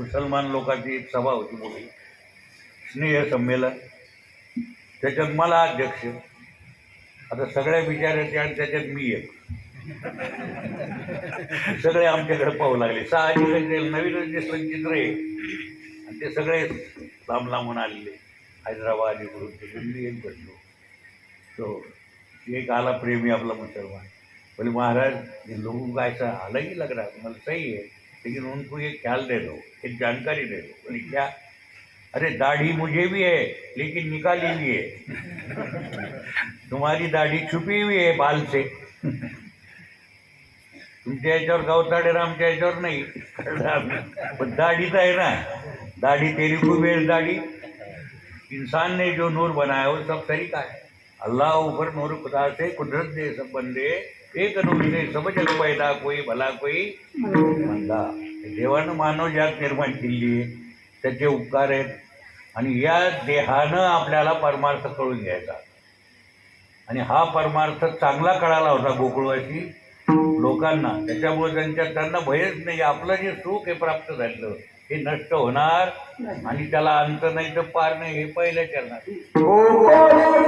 मुसलमान लोकांची एक सभा होती मोठी. स्नेह संमेलन. त्याच्यात मला अध्यक्ष. आता सगळ्या विचाराचे आणि त्याच्यात मी एक. सगळे आमच्याकडे पाहू लागले. साहजिकच ते नवीनच जे संचित्र आहे आणि ते सगळे लांब लांबून आलेले. हैदराबाद इकडून तिकडून मी एक बसलो तो एक आला प्रेमी आपला मुसलमान. बोले महाराज ये लोगों का ऐसा अलग लग रहा है मतलब सही है लेकिन उनको ये ख्याल दे दो, एक जानकारी दे दो, बोले, क्या? अरे, दाढ़ी मुझे भी है, लेकिन निकाली भी है। तुम्हारी दाढ़ी छुपी हुई है बाल से। तुमच्या याच्यावर गावताडे आमच्या याच्यावर नाही. पण दाढी तर आहे ना, दाढ़ी तेरी को बेल दाढ़ी। इंसान ने जो नूर बनाया, वो सब तरीका है। अल्लाह ऊपर नूर खुदा से कुदरत दे सब बंदे। एक नूर से सब जग पैदा कोई भला कोई. मंदा देवानं मानव जात निर्माण केली त्याचे उपकार आहेत. आणि या देहानं आपल्याला परमार्थ कळून घ्यायचा. आणि हा परमार्थ चांगला कळाला होता गोकुळवासी. लोकांना त्याच्यामुळे त्यांच्या त्यांना भयच नाही. आपलं जे सुख हे प्राप्त झालं हे नष्ट होणार. आणि त्याला अंत नाही तर पार नाही हे पहिल्या चरणात. गोकुळी जय सुभा